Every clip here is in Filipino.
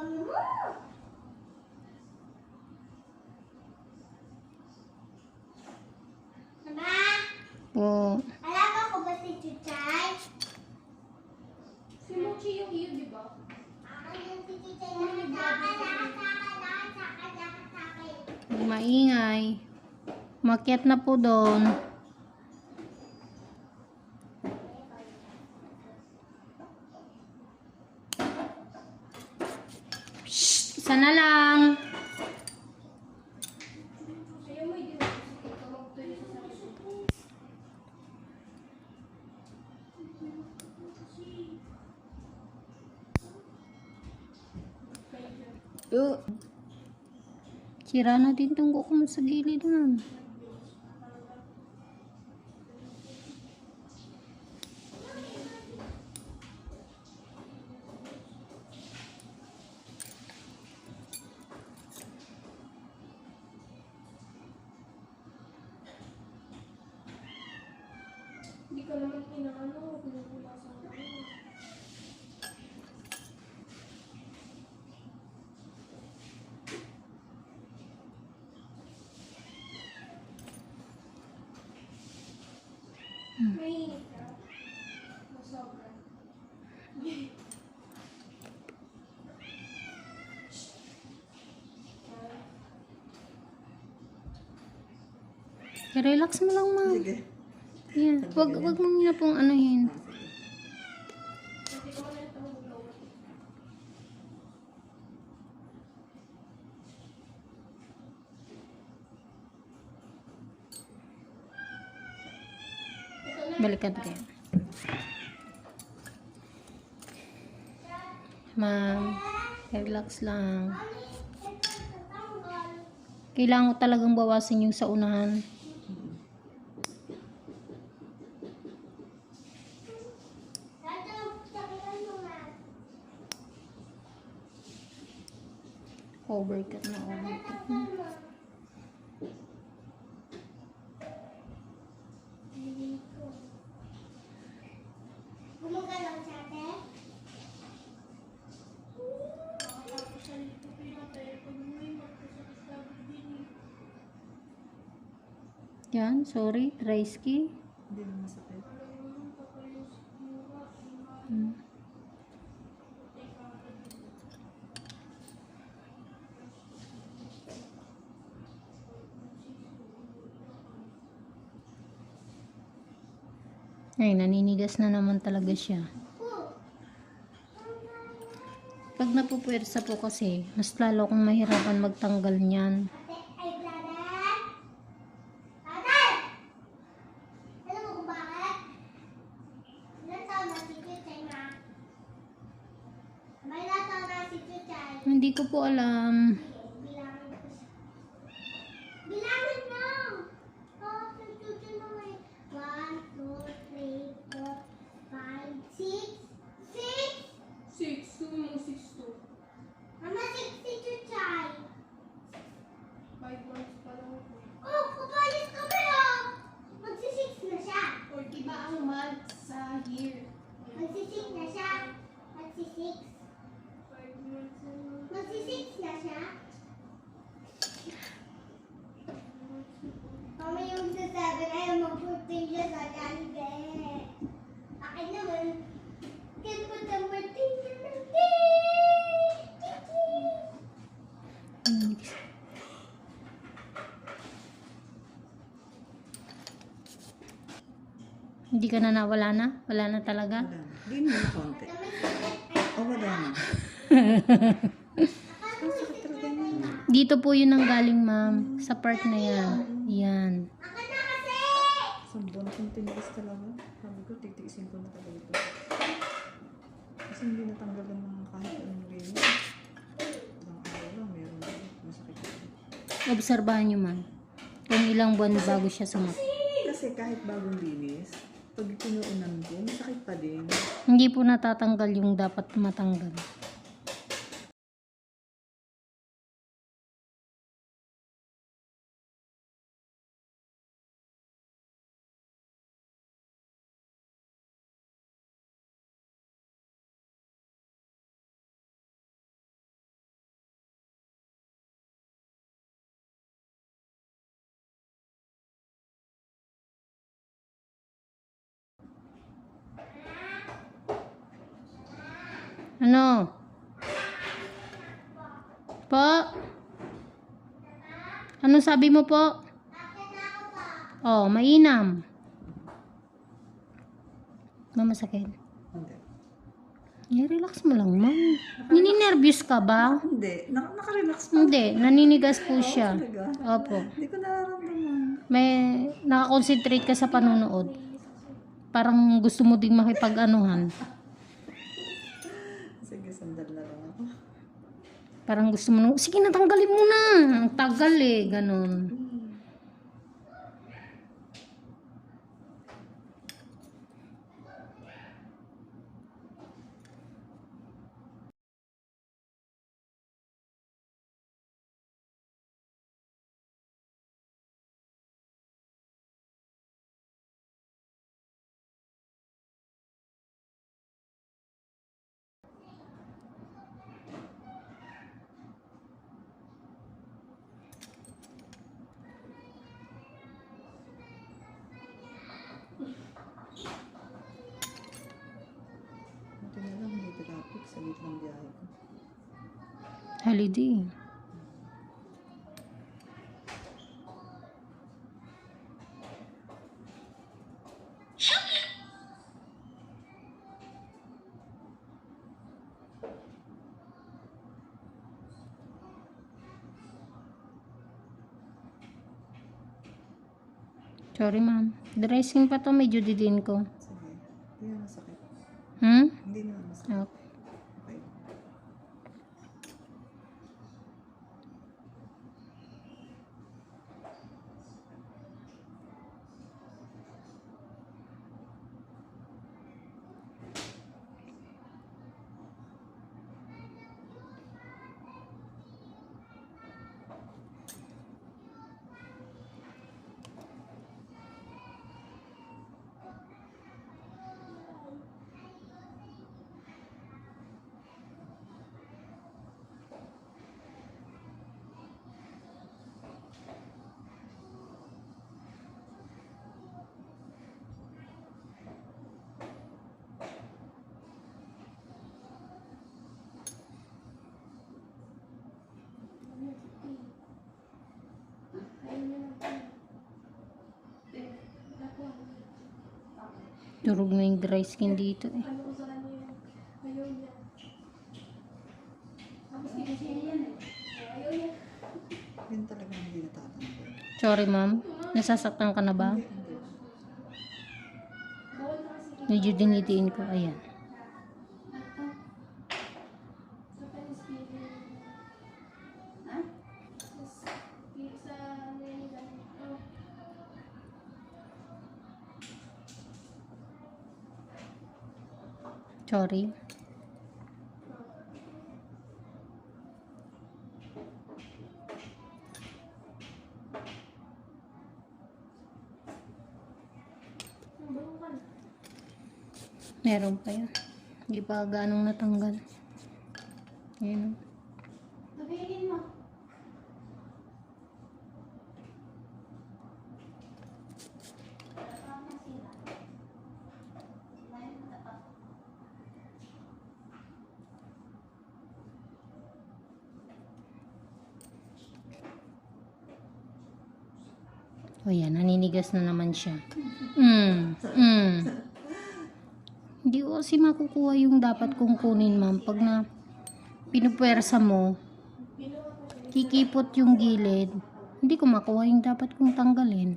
dami mo. Mama, Po. alaga ko ba si Chuchay? Si Mochi yung iyo, di ba? Akin yung si Chuchay lahat sa akin. Huwag maingay. Makyat na po doon. Uh. Sira na din tong kuko mo sa gilid ma'am. Hindi ka naman inaano, pinagula Masobra. Relax mo lang ma'am. Sige. Yan. Wag, wag mo na pong anuhin. Hindi ko man ito mag-blower. Ito na. Balikan ko yan. Ma'am, relax lang. Kailangan ko talagang bawasin yung sa unahan. Overcut na. Gumagalaw siya, ate? Nakakapagsalita ko yung atay. Pag may magkasakit sa din eh. Yan, sorry. Dry ski. Hindi na masakit. Hmm. Ay, naninigas na naman talaga siya. Pag napupuwersa po kasi, mas lalo akong mahirapan magtanggal niyan. Ate, ay, brother? Brother! Alam mo kung bakit? Ilan taon na si Chuchay, ma? May ilan taon na si Chuchay? Hindi ko po alam. Bilangin ko siya. Bilangin mo! Oh, si Chuchay na may 1, 2, 3, 4, 5, 6, 6! Six, two mo, six, two. Mama, 6 si Chuchay! Five months pa lang ako. Oh, kapalis kami oh! Magsi-6 na siya! Or iba ang month sa year. Magsi-6 na siya! Magsi-6! Five months na lang. Magsi-6 na siya! Mama yung sa 7 ayaw mag-14 siya sa Jollibee. Akin naman, can put the 14 siya ng Hmm. Hindi ka na nawala na? Wala na talaga? Wala na. Hindi na yung konti. Oh, wala na. Dito po yun ang galing, ma'am. Sa part na yan. Yan. Na na kung tinigas talaga. Sabi ko, titiisin ko na talaga ito. Kasi hindi natanggalan ng kahit anong rin. Ilang araw lang, meron din. Masakit. Obserbahan nyo, ma'am. Kung ilang buwan bago siya sumak. Kasi kahit bagong linis, pag pinuunan ko, masakit pa din. Hindi po natatanggal yung dapat matanggal. Ano? Po? Ano sabi mo po? Oh, mainam. Mamasakit. Hindi. Eh, relax mo lang, ma'am. Nininervyos ka ba? Hindi. Nak nakarelax pa. Hindi, naninigas po siya. Talaga. Opo. Hindi ko nararamdaman. May nakakonsentrate ka sa panonood. Parang gusto mo ding makipag-anuhan. Sandal na lang ako. Parang gusto mo nung, sige natanggalin mo na. Ang tagal eh, ganun. Holiday. Sorry, ma'am. Dressing pa to, medyo didin ko. Sige. Hindi na masakit. Hmm? Hindi na masakit. Okay. Durog na yung dry skin dito eh. Yun? Talaga hindi natatanggal. Sorry, ma'am. Nasasaktan ka na ba? Medyo dinidiin ko. Ayan. Sorry. Meron pa yan. Hindi pa ganong natanggal. Ayan. oh. Sabihin mo. O yan, naninigas na naman siya. Mm, mm. Hindi ko kasi makukuha yung dapat kong kunin, ma'am. Pag na pinupwersa mo, kikipot yung gilid. Hindi ko makuha yung dapat kong tanggalin.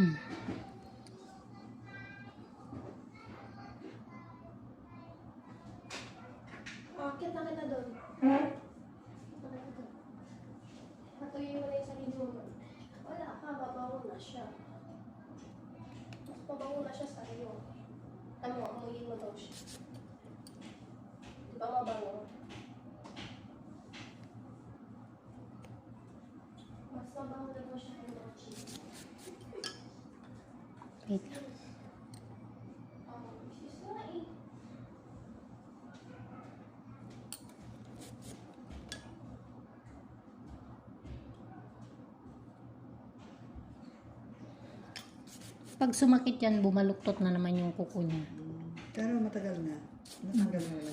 Hmm. Oh, kita doon. Hmm? Patuloy mo na yung sarili mo. Wala ka, babangon na siya. Mas na siya sa iyo. Ano, amuyin mo daw siya. Wait. Pag sumakit yan, bumaluktot na naman yung kuko niya. Pero matagal na. Natanggal na.